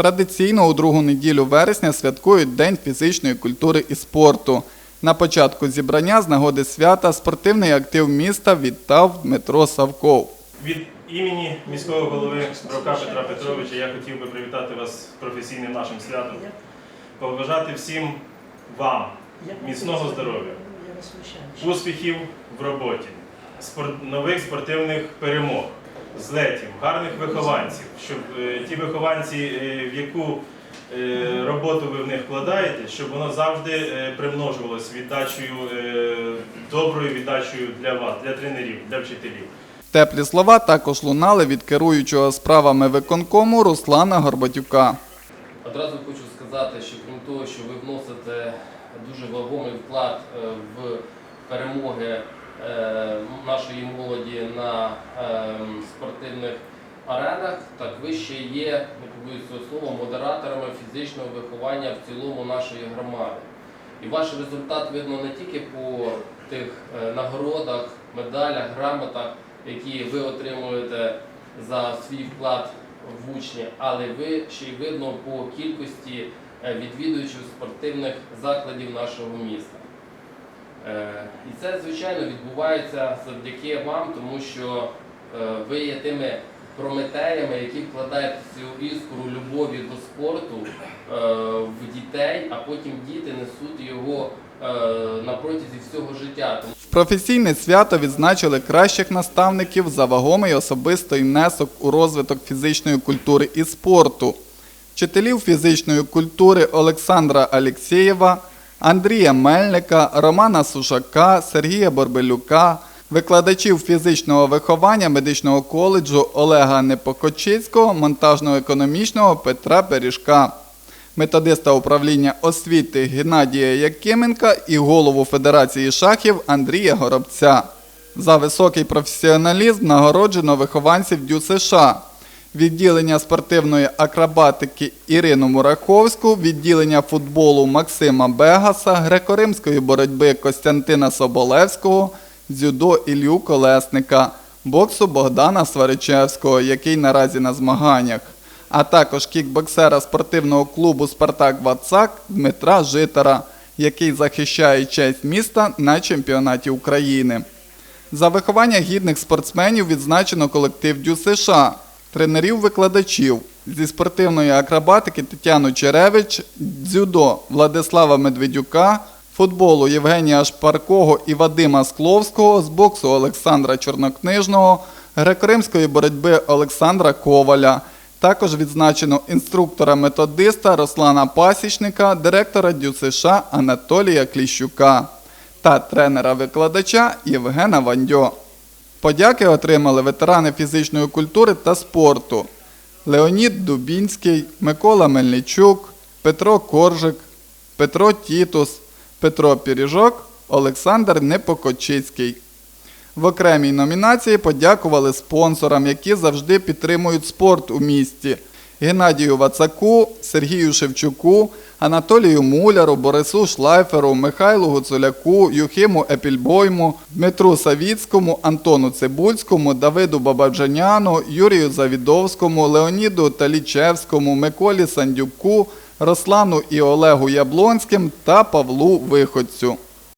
Традиційно у другу неділю вересня святкують День фізичної культури і спорту. На початку зібрання з нагоди свята спортивний актив міста вітав Дмитро Савков. Від імені міського голови Бровка Петра Петровича я хотів би привітати вас з професійним нашим святом, побажати всім вам міцного здоров'я, успіхів в роботі, нових спортивних перемог, злетів, гарних вихованців, щоб е, ті вихованці, е, в яку е, роботу ви в них вкладаєте, щоб воно завжди е, примножувалось віддачею, е, доброю віддачею для вас, для тренерів, для вчителів. Теплі слова також лунали від керуючого справами виконкому Руслана Горбатюка. Одразу хочу сказати, що крім того, що ви вносите дуже вагомий вклад в перемоги нашої молоді на е, спортивних аренах, так ви ще є, не побоюсь цього модераторами фізичного виховання в цілому нашої громади. І ваш результат видно не тільки по тих е, нагородах, медалях, грамотах, які ви отримуєте за свій вклад в учні, але ви ще й видно по кількості е, відвідувачів спортивних закладів нашого міста. Е, І це, звичайно, відбувається завдяки вам, тому що е, ви є тими прометеями, які вкладають цю іскру любові до спорту е, в дітей, а потім діти несуть його на протязі всього життя. Професійне свято відзначили кращих наставників за вагомий особистий внесок у розвиток фізичної культури і спорту. Вчителів фізичної культури Олександра Алєксєєва, Андрія Мельника, Романа Сушака, Сергія Борбелюка, викладачів фізичного виховання медичного коледжу Олега Непокочицького, монтажно-економічного Петра Пиріжка методиста управління освіти Геннадія Якименка і голову Федерації шахів Андрія Горобця. За високий професіоналізм нагороджено вихованців Дю США, відділення спортивної акробатики Ірину Мураковську, відділення футболу Максима Бегаса, греко-римської боротьби Костянтина Соболевського, дзюдо Ілью Колесника, боксу Богдана Сваричевського, який наразі на змаганнях а також кікбоксера спортивного клубу Спартак Вацак Дмитра Житара, який захищає честь міста на чемпіонаті України. За виховання гідних спортсменів відзначено колектив Дю США, тренерів-викладачів зі спортивної акробатики Тетяну Черевич, дзюдо Владислава Медведюка, футболу Євгенія Шпаркого і Вадима Скловського, з боксу Олександра Чорнокнижного, греко-римської боротьби Олександра Коваля. Також відзначено інструктора-методиста Руслана Пасічника, директора Дю США Анатолія Кліщука та тренера-викладача Євгена Вандьо. Подяки отримали ветерани фізичної культури та спорту Леонід Дубінський, Микола Мельничук, Петро Коржик, Петро Тітус, Петро Піріжок, Олександр Непокочицький. В окремій номінації подякували спонсорам, які завжди підтримують спорт у місті. Геннадію Вацаку, Сергію Шевчуку, Анатолію Муляру, Борису Шлайферу, Михайлу Гуцуляку, Юхиму Епільбойму, Дмитру Савіцькому, Антону Цибульському, Давиду Бабаджаняну, Юрію Завідовському, Леоніду Талічевському, Миколі Сандюку, Руслану і Олегу Яблонським та Павлу Виходцю.